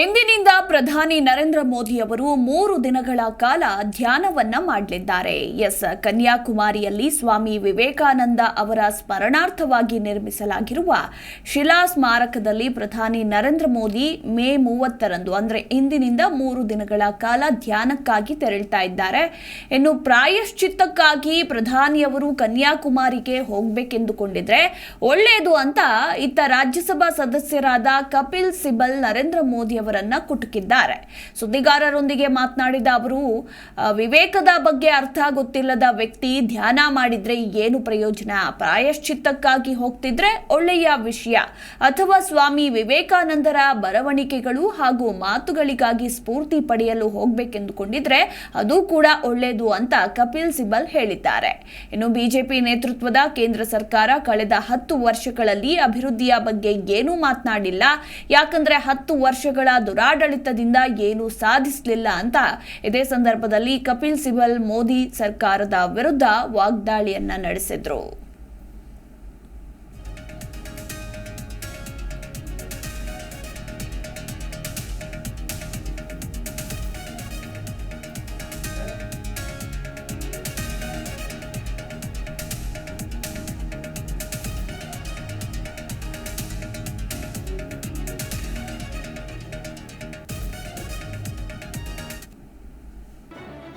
ಇಂದಿನಿಂದ ಪ್ರಧಾನಿ ನರೇಂದ್ರ ಮೋದಿ ಅವರು ಮೂರು ದಿನಗಳ ಕಾಲ ಧ್ಯಾನವನ್ನ ಮಾಡಲಿದ್ದಾರೆ. ಎಸ್. ಕನ್ಯಾಕುಮಾರಿಯಲ್ಲಿ ಸ್ವಾಮಿ ವಿವೇಕಾನಂದ ಅವರ ಸ್ಮರಣಾರ್ಥವಾಗಿ ನಿರ್ಮಿಸಲಾಗಿರುವ ಶಿಲಾ ಸ್ಮಾರಕದಲ್ಲಿ ಪ್ರಧಾನಿ ನರೇಂದ್ರ ಮೋದಿ ಮೇ ಮೂವತ್ತರಂದು, ಅಂದರೆ ಇಂದಿನಿಂದ ಮೂರು ದಿನಗಳ ಕಾಲ ಧ್ಯಾನಕ್ಕಾಗಿ ತೆರಳ್ತಾ ಇದ್ದಾರೆ. ಇನ್ನು ಪ್ರಾಯಶ್ಚಿತ್ತಕ್ಕಾಗಿ ಪ್ರಧಾನಿಯವರು ಕನ್ಯಾಕುಮಾರಿಗೆ ಹೋಗಬೇಕೆಂದುಕೊಂಡಿದ್ರೆ ಒಳ್ಳೆಯದು ಅಂತ ಇತ್ತ ರಾಜ್ಯಸಭಾ ಸದಸ್ಯರಾದ ಕಪಿಲ್ ಸಿಬಲ್ ನರೇಂದ್ರ ಮೋದಿ ಅವರನ್ನ ಕುಟುಕಿದ್ದಾರೆ. ಸುದ್ದಿಗಾರರೊಂದಿಗೆ ಮಾತನಾಡಿದ ಅವರು ವಿವೇಕದ ಬಗ್ಗೆ ಅರ್ಥ ಗೊತ್ತಿಲ್ಲದ ವ್ಯಕ್ತಿ ಧ್ಯಾನ ಮಾಡಿದ್ರೆ ಏನು ಪ್ರಯೋಜನ? ಪ್ರಾಯಶ್ಚಿತ್ತಕ್ಕಾಗಿ ಹೋಗ್ತಿದ್ರೆ ಒಳ್ಳೆಯ ವಿಷಯ. ಅಥವಾ ಸ್ವಾಮಿ ವಿವೇಕಾನಂದರ ಬರವಣಿಗೆಗಳು ಹಾಗೂ ಮಾತುಗಳಿಗಾಗಿ ಸ್ಫೂರ್ತಿ ಪಡೆಯಲು ಹೋಗ್ಬೇಕೆಂದುಕೊಂಡಿದ್ರೆ ಅದು ಕೂಡ ಒಳ್ಳೆಯದು ಅಂತ ಕಪಿಲ್ ಸಿಬಲ್ ಹೇಳಿದ್ದಾರೆ. ಇನ್ನು ಬಿಜೆಪಿ ನೇತೃತ್ವದ ಕೇಂದ್ರ ಸರ್ಕಾರ ಕಳೆದ ಹತ್ತು ವರ್ಷಗಳಲ್ಲಿ ಅಭಿವೃದ್ಧಿಯ ಬಗ್ಗೆ ಏನೂ ಮಾತನಾಡಿಲ್ಲ. ಯಾಕಂದ್ರೆ ಹತ್ತು ವರ್ಷಗಳ ದುರಾಡಳಿತದಿಂದ ಏನೂ ಸಾಧಿಸಲಿಲ್ಲ ಅಂತ ಇದೇ ಸಂದರ್ಭದಲ್ಲಿ ಕಪಿಲ್ ಸಿಬಲ್ ಮೋದಿ ಸರ್ಕಾರದ ವಿರುದ್ಧ ವಾಗ್ದಾಳಿಯನ್ನ ನಡೆಸಿದ್ರು.